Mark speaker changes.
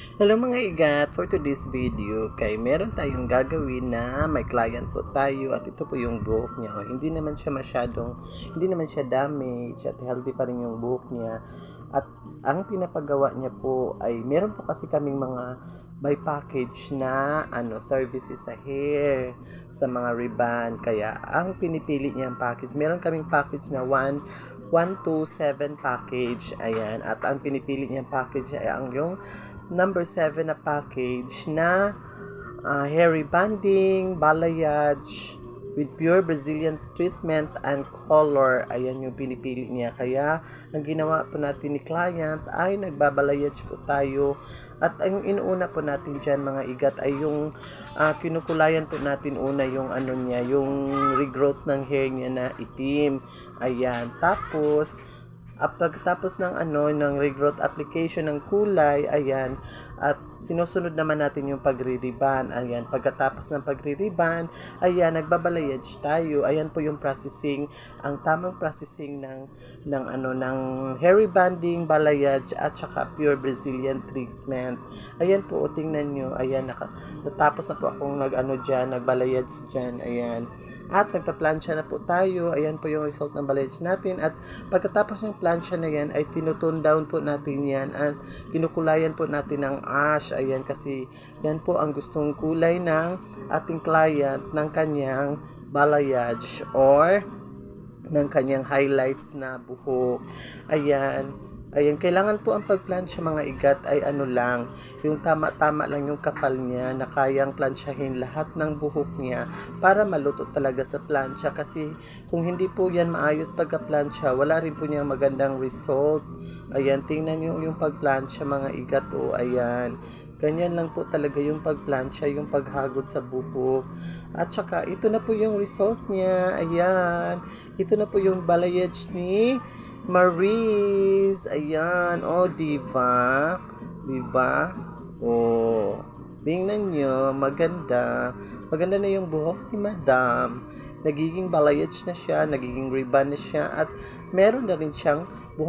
Speaker 1: Hello mga igat, for today's video, kay meron tayong gagawin na may client po tayo at ito po yung buhok niya. O, hindi naman siya masyadong, hindi naman siya damage at healthy pa rin yung buhok niya. At ang pinapagawa niya po ay meron po kasi kaming mga by package na ano services sa hair, sa mga ribbon. Kaya ang pinipili niyang package, meron kaming package na 1 1 to 7 package. Ayan, at ang pinipili niyang package ay ang yung number 7 na package na uh, hair rebonding, balayage, with pure Brazilian treatment and color. Ayan yung pinipili niya. Kaya, ang ginawa po natin ni client ay nagbabalayage po tayo. At ang inuuna po natin dyan mga igat ay yung ah, kinukulayan po natin una yung ano niya, yung regrowth ng hair niya na itim. Ayan. Tapos, at pagkatapos ng ano ng regrowth application ng kulay ayan at sinusunod naman natin yung pagre-ribbon ayan. Pagkatapos ng pagre-ribbon ayan nagbabalayage tayo. Ayan po yung processing ang tamang processing ng ng ano ng hair rebonding balayage at saka pure Brazilian treatment. Ayan po tingnan nyo ayan naka, natapos na po akong nag ano diyan nagbalayage diyan ayan. At nagpa-plancha na po tayo ayan po yung result ng balayage natin. At pagkatapos ng plancha na yan ay tinutone down po natin yan at kinukulayan po natin ng ash. Ayan kasi yan po ang gustong kulay ng ating client ng kanyang balayage or ng kanyang highlights na buhok. Ayan Ayan, kailangan po ang pagplansya mga igat ay ano lang, yung tama-tama lang yung kapal niya na kayang plansyahin lahat ng buhok niya para maluto talaga sa plansya kasi kung hindi po yan maayos pagka-plansya, wala rin po niya magandang result. Ayan, tingnan niyo yung pagplansya mga igat o ayan. Ganyan lang po talaga yung pagplansya, yung paghagod sa buhok. At saka, ito na po yung result niya. Ayan. Ito na po yung balayage ni Maris. Ayan. O, oh, diba? Diba? Oh. Tingnan nyo, maganda. Maganda na yung buhok ni Madam. Nagiging balayage na siya, nagiging ribbon na siya, at meron na rin siyang buhay